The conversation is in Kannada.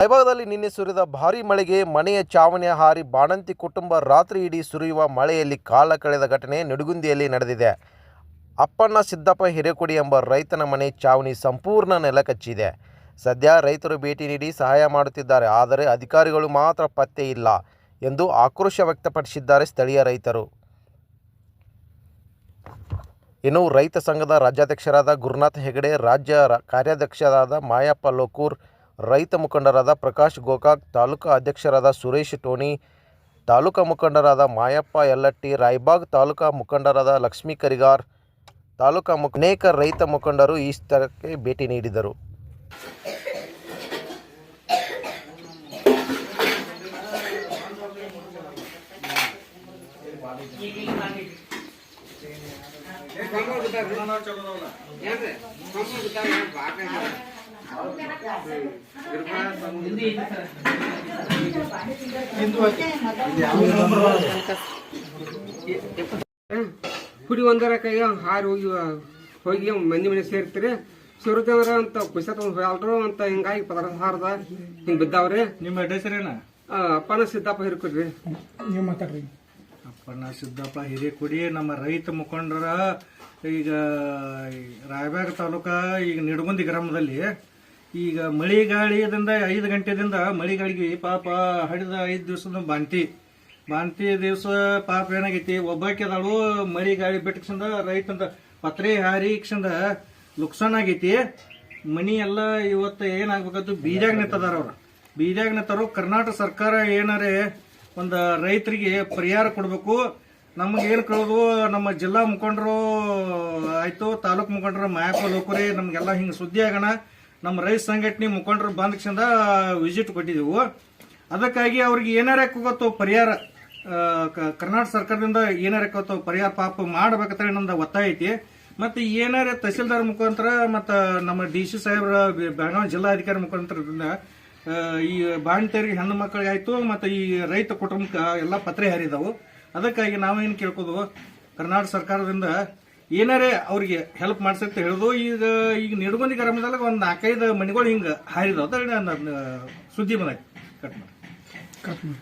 ರಾಯಭಾಗದಲ್ಲಿ ನಿನ್ನೆ ಸುರಿದ ಭಾರೀ ಮಳೆಗೆ ಮನೆಯ ಚಾವಣಿಯ ಹಾರಿ ಬಾಣಂತಿ ಕುಟುಂಬ ರಾತ್ರಿ ಇಡೀ ಸುರಿಯುವ ಮಳೆಯಲ್ಲಿ ಕಾಲ ಕಳೆದ ಘಟನೆ ನಿಡುಗುಂದಿಯಲ್ಲಿ ನಡೆದಿದೆ. ಅಪ್ಪಣ್ಣ ಸಿದ್ದಪ್ಪ ಹಿರೇಕುಡಿ ಎಂಬ ರೈತನ ಮನೆ ಚಾವಣಿ ಸಂಪೂರ್ಣ ನೆಲಕಚ್ಚಿದೆ. ಸದ್ಯ ರೈತರು ಭೇಟಿ ನೀಡಿ ಸಹಾಯ ಮಾಡುತ್ತಿದ್ದಾರೆ, ಆದರೆ ಅಧಿಕಾರಿಗಳು ಮಾತ್ರ ಪತ್ತೆ ಇಲ್ಲ ಎಂದು ಆಕ್ರೋಶ ವ್ಯಕ್ತಪಡಿಸಿದ್ದಾರೆ ಸ್ಥಳೀಯ ರೈತರು. ಇನ್ನು ರೈತ ಸಂಘದ ರಾಜ್ಯಾಧ್ಯಕ್ಷರಾದ ಗುರುನಾಥ್ ಹೆಗಡೆ, ರಾಜ್ಯ ಕಾರ್ಯಾಧ್ಯಕ್ಷರಾದ ಮಾಯಪ್ಪ ಲೋಕೂರ್ ರೈತ ಮುಖಂಡರಾದ ಪ್ರಕಾಶ್ ಗೋಕಾಕ್ ತಾಲೂಕಾ ಅಧ್ಯಕ್ಷರಾದ ಸುರೇಶ್ ಟೋಣಿ ತಾಲೂಕಾ ಮುಖಂಡರಾದ ಮಾಯಪ್ಪ ಯಲ್ಲಟ್ಟಿ ರಾಯ್ಬಾಗ್ ತಾಲೂಕಾ ಮುಖಂಡರಾದ ಲಕ್ಷ್ಮೀ ಕರಿಗಾರ್ ತಾಲೂಕಾ ಮುಖ ಅನೇಕ ರೈತ ಮುಖಂಡರು ಈ ಸ್ಥಳಕ್ಕೆ ಭೇಟಿ ನೀಡಿದರು. ಹುಡಿ ಒಂದರ ಕೈಗೆ ಹಾರಿ ಹೋಗಿ ಹೋಗಿ ಮಂದಿ ಮನೆ ಸೇರ್ತೀರಿ. ಸುರತಂದ್ರ ಅಂತ ಕುಸ ತಗೊಂಡ್ ಅಂತ ಹಿಂಗಾಗಿ ಪದಾರ್ಥ ಹಾರದ ಹಿಂಗ್ ಬಿದ್ದಾವ್ರಿ. ನಿಮ್ಮ ಹೆಸರೇನ ಆ, ಅಪ್ಪನ ಸಿದ್ದಪ್ಪ ಹಿರ್ಕೊಡ್ರಿ ನೀವು ಮಾತಾಡ್ರಿ. ಅಪ್ಪನ ಸಿದ್ದಪ್ಪ ಕುಡಿ ನಮ್ಮ ರೈತ ಮುಖಂಡರ ಈಗ ರಾಯಬಾಗ ತಾಲೂಕ ಈಗ ನಿಡಗುಂದಿ ಗ್ರಾಮದಲ್ಲಿ ಈಗ ಮಳಿ ಗಾಳಿದಿಂದ ಐದು ಗಂಟೆದಿಂದ ಮಳೆಗಾಳಿಗೆ ಪಾಪ ಹಡಿದ ಐದು ದಿವಸದ ಬಾಂತಿ ಬಾಂತಿ ದಿವಸ ಪಾಪ ಏನಾಗೈತಿ? ಒಬ್ಬಾಕಿ ಅದಾಳು ಮಳಿ ಗಾಳಿ ಬಿಟ್ಟಕ್ಸಿಂದ ರೈತಂದ ಪತ್ರೆ ಹಾರಿ ಕ್ಷಂದ ನುಕ್ಸಾನ ಆಗೈತಿ. ಮನಿ ಎಲ್ಲ ಇವತ್ತು ಏನಾಗ್ಬೇಕಂತ ಬೀಜಾಗ ನಿಂತದಾರ ಅವ್ರು. ಬೀಜಾಗ ನಿಂತಾರು, ಕರ್ನಾಟಕ ಸರ್ಕಾರ ಏನಾರೇ ಒಂದು ರೈತರಿಗೆ ಪರಿಹಾರ ಕೊಡಬೇಕು. ನಮಗೆ ಏನು ಕೇಳೋದು, ನಮ್ಮ ಜಿಲ್ಲಾ ಮುಖಂಡರು ಆಯಿತು, ತಾಲೂಕು ಮುಖಂಡರು ಮಾಯಪ್ಪ ಲೋಕರಿ, ನಮಗೆಲ್ಲ ಹಿಂಗೆ ಸುದ್ದಿ ಆಗೋಣ. ನಮ್ಮ ರೈತ ಸಂಘಟನೆ ಮುಖಂಡರು ಬಂದಕ್ಷಿಂದ ವಿಸಿಟ್ ಕೊಟ್ಟಿದ್ದೆವು ಅದಕ್ಕಾಗಿ ಅವ್ರಿಗೆ ಏನಾರ ಗೊತ್ತು ಪರಿಹಾರ ಕರ್ನಾಟಕ ಸರ್ಕಾರದಿಂದ ಏನಾರ ಗೊತ್ತು ಪರಿಹಾರ ಪಾಪ ಮಾಡ್ಬೇಕಂತ ನಮ್ದು ಒತ್ತಾಯ ಐತಿ. ಮತ್ತೆ ಏನಾರ ತಹಸೀಲ್ದಾರ್ ಮುಖಾಂತರ ಮತ್ತು ನಮ್ಮ ಡಿ ಸಿ ಸಾಹೇಬ್ರ ಬೆಳಗಾವಿ ಜಿಲ್ಲಾಧಿಕಾರಿ ಮುಖಾಂತರದಿಂದ ಈ ಬಾಣ್ತಿಯರಿಗೆ ಹೆಣ್ಣು ಮಕ್ಕಳಿಗೆ ಆಯ್ತು, ಮತ್ತು ಈ ರೈತ ಕುಟುಂಬಕ್ಕೆ ಎಲ್ಲ ಪತ್ರೆ ಹಾರಿದವು. ಅದಕ್ಕಾಗಿ ನಾವೇನು ಕೇಳ್ಕೋದು? ಕರ್ನಾಟಕ ಸರ್ಕಾರದಿಂದ ಏನಾರೇ ಅವ್ರಿಗೆ ಹೆಲ್ಪ್ ಮಾಡ್ಸಂತ ಹೇಳೋದು ಈಗ ಈಗ ನಿಡ್ಗೊಂದಿ ಗ್ರಾಮದಲ್ಲಿ ಒಂದು ನಾಲ್ಕೈದು ಮನೆಗಳು ಹಿಂಗೆ ನನ್ನ ಸುದ್ದಿ ಮನೆ ಕಟ್ ಮಾಡಿ. ಕಟ್ ಮಾಡಿ.